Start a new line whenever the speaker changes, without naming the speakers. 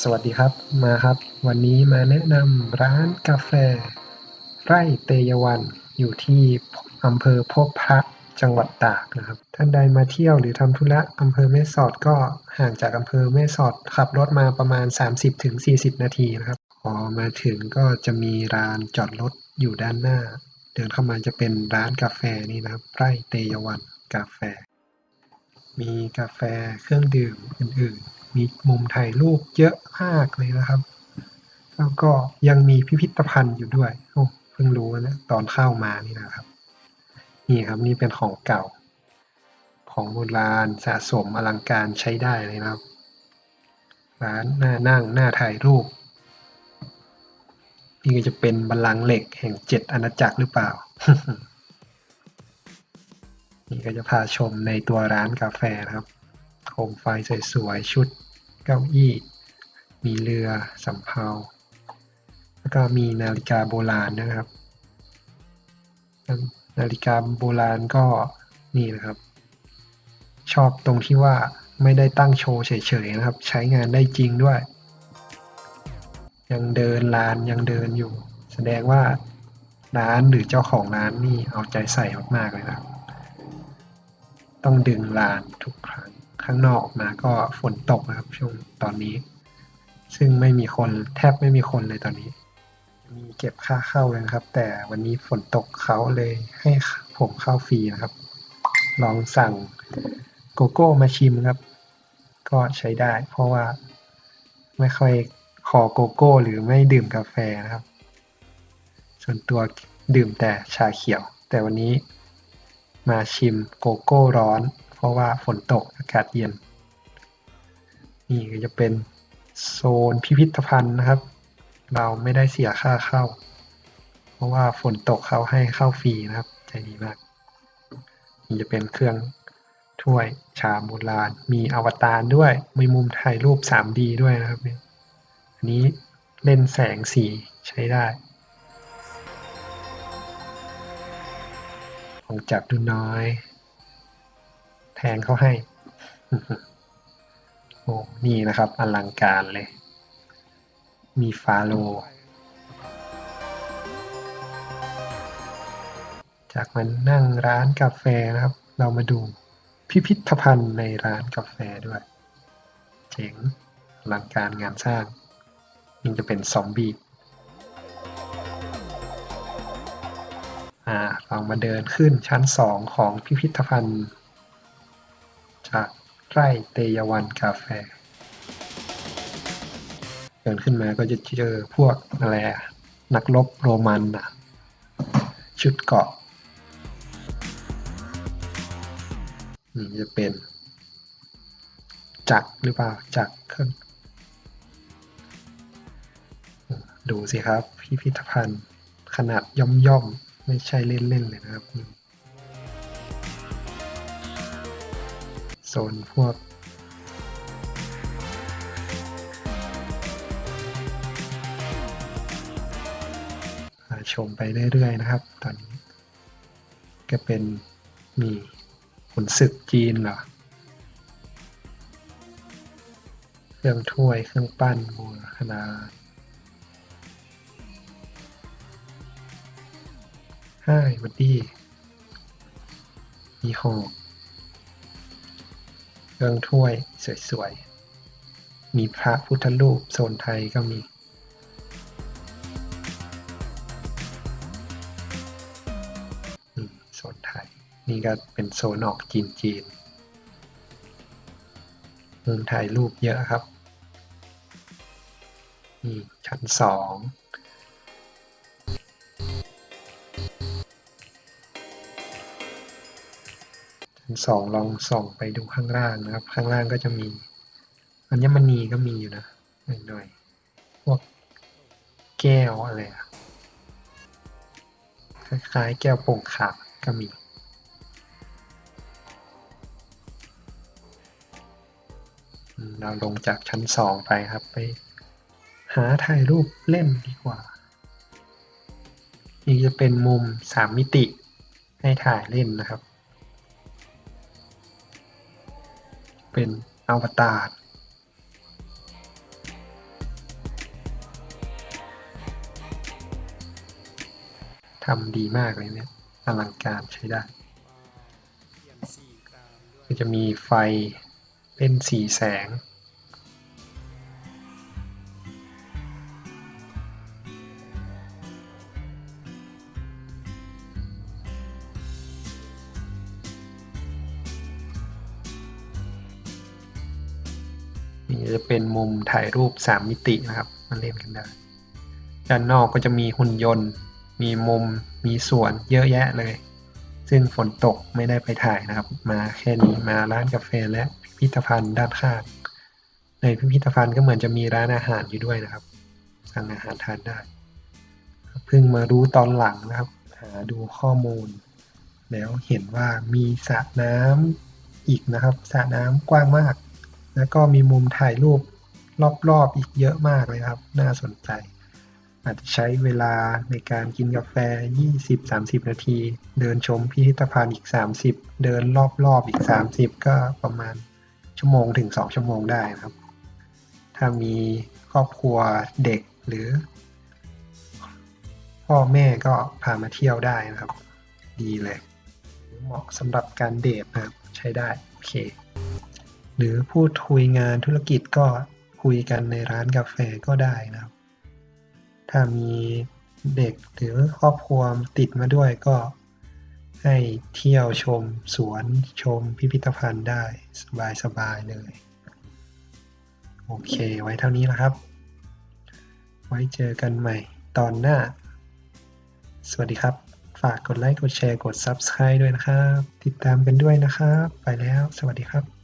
สวัสดีครับมาครับ วันนี้มาแนะนำร้านกาแฟ ไร่เตยวัน อยู่ที่อำเภอพบพระจังหวัดตากนะครับ ท่านใดมาเที่ยวหรือทำธุระอำเภอแม่สอดก็ห่างจากอำเภอแม่สอดขับรถมาประมาณ 30-40 นาทีนะครับพอมาถึงก็จะมีร้านจอดรถอยู่ด้านหน้า เดินเข้ามาจะเป็นร้านกาแฟนี่นะครับไร่เตยวันกาแฟ มีกาแฟเครื่องดื่มอื่นๆ มีมุมถ่ายรูปเยอะมากเลยนะครับ แล้วก็ยังมีพิพิธภัณฑ์อยู่ด้วยโอ้เพิ่งรู้นะตอนเข้ามานี่นะครับ นี่ครับนี่เป็นของเก่า ของโบราณสะสมอลังการใช้ได้เลยนะครับ ร้านหน้านั่งหน้าถ่ายรูป นี่ก็จะเป็นบัลลังก์เหล็กแห่งเจ็ดอาณาจักรหรือเปล่านี่ก็จะพาชมในตัวร้านกาแฟนะครับ โคมไฟสวยๆ ชุด เก้าอี้ มีเรือสำเภา แล้วก็มีนาฬิกาโบราณนะครับ นาฬิกาโบราณก็นี่นะครับ ชอบตรงที่ว่าไม่ได้ตั้งโชว์เฉยๆนะครับ ใช้งานได้จริงด้วย ยังเดินร้านยังเดินอยู่ แสดงว่าร้านหรือเจ้าของร้านนี่เอาใจใส่มากๆเลยนะครับต้องดึงลานทุกครั้ง ข้างนอกมาก็ฝนตกนะครับช่วงตอนนี้ ซึ่งไม่มีคนแทบไม่มีคนเลยตอนนี้ มีเก็บค่าเข้าเลยนะครับ แต่วันนี้ฝนตกเขาเลยให้ผมเข้าฟรีนะครับ ลองสั่งโกโก้มาชิมครับ ก็ใช้ได้ เพราะว่าไม่ค่อยขอโกโก้ หรือไม่ดื่มกาแฟนะครับ ส่วนตัวดื่มแต่ชาเขียว แต่วันนี้มาชิมโกโก้ร้อน ราะว่าฝนตกอากาศเย็น นี่ก็จะเป็นโซนพิพิธภัณฑ์นะครับ เราไม่ได้เสียค่าเข้า เพราะว่าฝนตกเขาให้เข้าฟรีนะครับ ใจดีมาก นี่จะเป็นเครื่องถ้วยชามโบราณ มีอวตารด้วย มีมุมถ่ายรูป 3D ด้วยนะครับเนี่ยอันนี้เล่นแสงสีใช้ได้ลองจับดูน้อย งเขาให้ โอ้นี่นะครับ อลังการเลย มีฟาโล จากมันนั่งร้านกาแฟนะครับ เรามาดูพิพิธภัณฑ์ในร้านกาแฟด้วย เจ๋งอลังการงานสร้างนี่จะเป็นซอมบี้อ่าเรามาเดินขึ้นชั้นสองของพิพิธภัณฑ์ จากไร่เตยวันกาแฟ เดินขึ้นมาก็จะเจอพวกอะไรนักรบโรมันอะชุดเกาะนี่จะเป็น จักรหรือเปล่า จักรเครื่องดูสิครับ พิพิธภัณฑ์ขนาดย่อมๆไม่ใช่เล่นๆเลยนะครับ โซนพวกชมไปเรื่อยๆนะครับ ตอนนี้ ก็เป็นมีขุนศึกจีนเหรอ เครื่องถ้วยเครื่องปั้นโบราณห้ายวัดดีมีหอก เครื่องถ้วยสวยๆ มีพระพุทธรูปโซนไทยก็มีนี่โซนไทย นี่ก็เป็นโซนออกจีนจีนๆมุมถ่ายรูปเยอะครับ นี่ชั้นสอง สองลองส่องไปดูข้างล่างนะครับ ข้างล่างก็จะมีอัญมณีก็มีอยู่นะหน่อยๆพวกแก้วอะไรคล้ายๆแก้วโป่งขาวก็มี เราลงจากชั้นสองไปครับไป หาถ่ายรูปเล่นดีกว่านี่จะเป็นมุมสามมิติให้ถ่ายเล่นนะครับ เป็นอวตารทำดีมากเลยเนี่ยอลังการใช้ได้
ก็
จะมีไฟเป็นสีแสง นี่จะเป็นมุมถ่ายรูปสามมิตินะครับมาเล่นกันได้ด้านนอกก็จะมีหุ่นยนต์ มีมุมมีสวนเยอะแยะเลย ซึ่งฝนตกไม่ได้ไปถ่ายนะครับ มาแค่นี้มาร้านกาแฟและพิพิธภัณฑ์ด้านข้างในพิพิธภัณฑ์ก็เหมือนจะมีร้านอาหารอยู่ด้วยนะครับ สั่งอาหารทานได้ เพิ่งมารู้ตอนหลังนะครับ หาดูข้อมูล แล้วเห็นว่ามีสระน้ำอีกนะครับสระน้ำกว้างมาก แล้วก็มีมุมถ่ายรูปรอบๆอีกเยอะมากเลยครับ น่าสนใจ อาจจะใช้เวลาในการกินกาแฟ 20-30 นาที เดินชมพิพิธภัณฑ์อีก 30 เดินรอบๆอีก 30 ก็ประมาณชั่วโมงถึง 2 ชั่วโมงได้นะครับ ถ้ามีครอบครัวเด็กหรือ พ่อแม่ก็พามาเที่ยวได้นะครับ ดีเลย เหมาะสำหรับการเดทนะครับ ใช้ได้ โอเค หรือพูดคุยงานธุรกิจก็คุยกันในร้านกาแฟก็ได้นะครับ ถ้ามีเด็กหรือครอบครัวติดมาด้วยก็ให้เที่ยวชมสวนชมพิพิธภัณฑ์ได้สบายๆเลย โอเคไว้เท่านี้นะครับ ไว้เจอกันใหม่ตอนหน้า สวัสดีครับ ฝากกดไลค์กดแชร์กด Subscribe ด้วยนะครับ ติดตามกันด้วยนะครับ ไปแล้ว สวัสดีครับ